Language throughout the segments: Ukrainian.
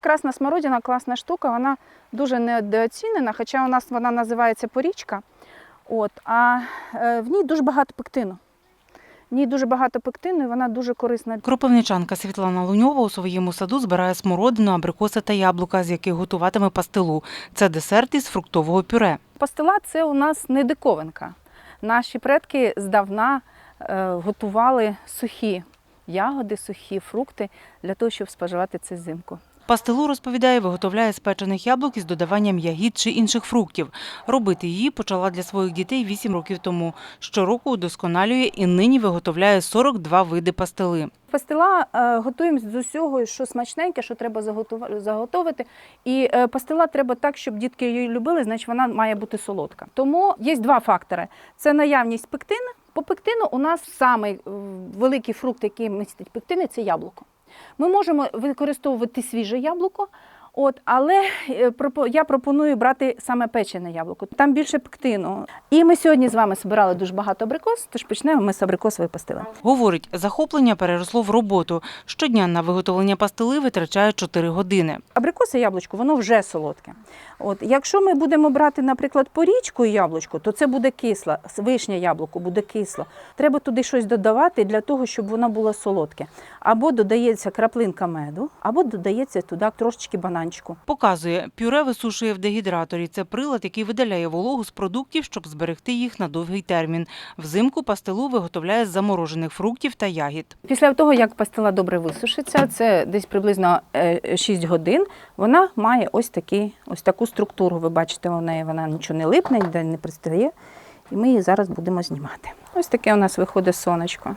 Красна смородина класна штука, вона дуже недооцінена, хоча у нас вона називається порічка. От, а е, в ній дуже багато пектину. В ній дуже багато пектину і вона дуже корисна. Кропивничанка Світлана Луньова у своєму саду збирає смородину, абрикоси та яблука, з яких готуватиме пастилу. Це десерт із фруктового пюре. Пастила це у нас не диковинка. Наші предки здавна е, готували сухі ягоди, сухі фрукти для того, щоб споживати це взимку. Пастилу, розповідає, виготовляє з печених яблук із додаванням ягід чи інших фруктів. Робити її почала для своїх дітей 8 років тому. Щороку удосконалює і нині виготовляє 42 види пастили. Пастила е, готуємо з усього, що смачненьке, що треба заготовити. І е, пастила треба так, щоб дітки її любили, значить вона має бути солодка. Тому є два фактори: це наявність пектину. По пектину у нас самий е, великий фрукт, який містить пектини, це яблуко. Ми можемо використовувати свіже яблуко. От, але е, я пропоную брати саме печене яблуко. Там більше пектину. І ми сьогодні з вами збирали дуже багато абрикос, тож почнемо ми з абрикосової пастили. Говорить, захоплення переросло в роботу. Щодня на виготовлення пастили витрачає 4 години. Абрикоси яблучко, воно вже солодке. От, якщо ми будемо брати, наприклад, порічку і яблучко, то це буде кисло, вишня яблуко буде кисло. Треба туди щось додавати для того, щоб воно було солодке. Або додається краплинка меду, або додається туди трошечки бананчику. Показує, пюре висушує в дегідраторі. Це прилад, який видаляє вологу з продуктів, щоб зберегти їх на довгий термін. Взимку пастилу виготовляє з заморожених фруктів та ягід. Після того, як пастила добре висушиться, це десь приблизно е, 6 годин, вона має ось, такий, ось таку структуру. Ви бачите, у неї вона нічого не липне, ніде не пристає. І ми її зараз будемо знімати. Ось таке у нас виходить сонечко.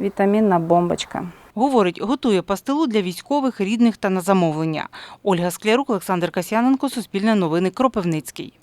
Вітамінна бомбочка. Говорить, готує пастилу для військових, рідних та на замовлення. Ольга Склярук, Олександр Касяненко, Суспільне новини, Кропивницький.